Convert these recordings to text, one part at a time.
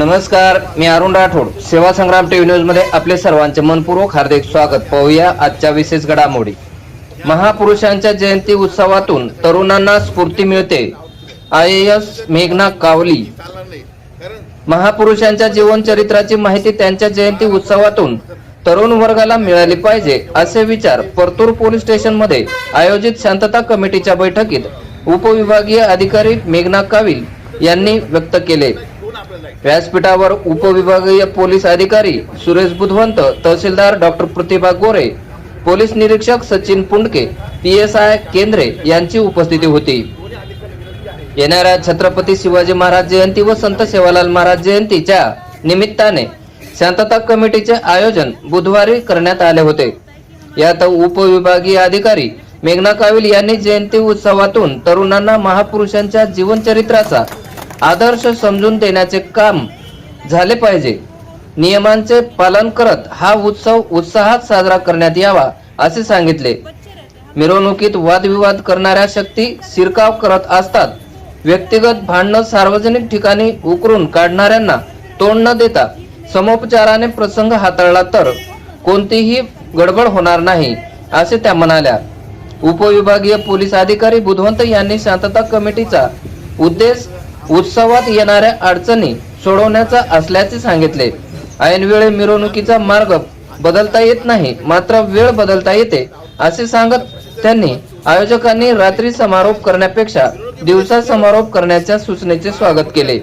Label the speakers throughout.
Speaker 1: नमस्कार मी अरुण राठोड. सेवा संग्राम टीव्ही न्यूजमध्ये आपले सर्वांचे मनपूर्वक हार्दिक स्वागत. पाहूया आजच्या विशेष घडामोडी. महापुरुषांच्या जयंती उत्सवातून तरुणांना स्फूर्ती मिळते. आय एस मेघना कावली. महापुरुषांच्या जीवनचरित्राची माहिती त्यांच्या जयंती उत्सवातून तरुण वर्गाला मिळाली पाहिजे असे विचार परतूर पोलीस स्टेशनमध्ये आयोजित शांतता कमिटीच्या बैठकीत उपविभागीय अधिकारी मेघना काविल यांनी व्यक्त केले. व्यासपीठावर उपविभागीय पोलीस अधिकारी सुरेश बुधवंत तहसीलदार डॉक्टर प्रतिभा गोरे पोलीस निरीक्षक Sachin Pundke P S I Kendre यांची उपस्थिती होती. येणाऱ्या छत्रपती शिवाजी महाराज जयंती व संत सेवालाल महाराज जयंतीच्या निमित्ताने शांतता कमिटीचे आयोजन बुधवारी करण्यात आले होते. यात उपविभागीय अधिकारी मेघना काविल यांनी जयंती उत्सवातून तरुणांना महापुरुषांच्या जीवनचरित्राचा आदर्श समजून देण्याचे काम झाले पाहिजे. नियमांचे पालन करत हा उत्सव उत्साहात साजरा करण्यात यावा असे सांगितले. मिरवणुकीत वादविवाद करणाऱ्या शक्ती शिरकाव करत असतात. व्यक्तिगत भांडणं सार्वजनिक ठिकाणी उकरून काढणाऱ्यांना तोंड न देता समोपचाराने प्रसंग हाताळला तर कोणतीही गडबड होणार नाही असे त्या म्हणाल्या. उपविभागीय पोलीस अधिकारी बुधवंत यांनी शांतता कमिटीचा उद्देश उत्सवात येणाऱ्या अडचणी सोडवण्याचा असल्याचे सांगितले. ऐनवेळी मिरवणुकीचा मार्ग बदलता येत नाही मात्र वेळ बदलता येते असे सांगत त्यांनी आयोजकांनी रात्री समारोप करण्यापेक्षा दिवसा समारोप करण्याच्या सूचनेचे स्वागत केले.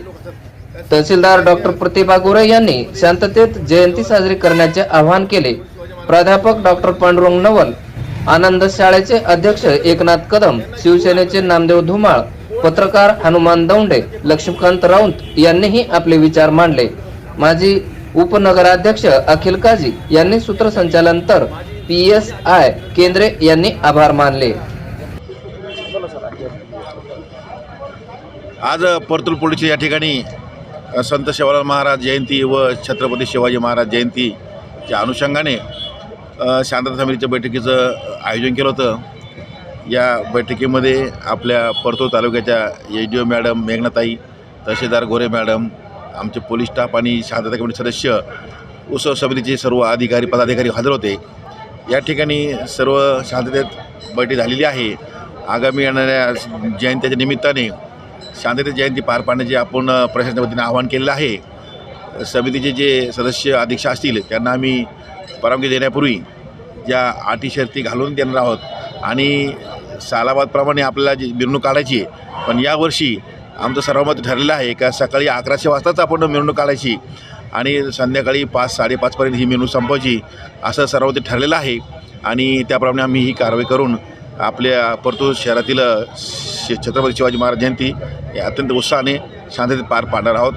Speaker 1: तहसीलदार डॉक्टर प्रतिभा गोरे यांनी शांततेत जयंती साजरी करण्याचे आवाहन केले. प्राध्यापक डॉक्टर पांडुरंग नवल आनंद शाळेचे अध्यक्ष एकनाथ कदम शिवसेनेचे नामदेव धुमाळ पत्रकार हनुमान दौंडे लक्ष्मीकांत राऊत यांनीही आपले विचार मांडले. माजी उपनगराध्यक्ष अखिल काझी यांनी सूत्रसंचालन तर पी एस आय केंद्रे यांनी आभार मानले.
Speaker 2: आज परतूर पोलीस या ठिकाणी संत सेवालाल महाराज जयंती व छत्रपती शिवाजी महाराज जयंतीच्या अनुषंगाने शांतता समितीच्या बैठकीचं आयोजन केलं होतं. या बैठकीमध्ये आपल्या परतूर तालुक्याच्या H D O madam Meghnatai तहसीलदार गोरे मॅडम आमचे पोलीस स्टाफ आणि शांतता कमिटी सदस्य उत्सव समितीचे सर्व अधिकारी पदाधिकारी हजर होते. या ठिकाणी सर्व शांततेत बैठक झालेली आहे. आगामी येणाऱ्या जयंतीच्या निमित्ताने शांततेत जयंती पार पाडण्याचे आपण अ, प्रशासनाच्या वतीने आवाहन केलेलं आहे. समितीचे जे सदस्य अध्यक्ष असतील त्यांना आम्ही परवानगी देण्यापूर्वी ज्या अटी शर्ती घालून देणार आहोत आणि सालाबादप्रमाणे आपल्याला जी मिरवणूक काढायची आहे पण यावर्षी आमचं सर्वमत ठरलेलं आहे का सकाळी अकराशे वाजताच आपण मिरवणूक काढायची आणि संध्याकाळी पाच साडेपाचपर्यंत ही मिरवणूक संपवायची असं सर्वमत ठरलेलं आहे. आणि त्याप्रमाणे आम्ही ही कारवाई करून आपल्या परतूर शहरातील छत्रपती शिवाजी महाराज जयंती अत्यंत उत्साहाने शांततेत पार पाडणार आहोत.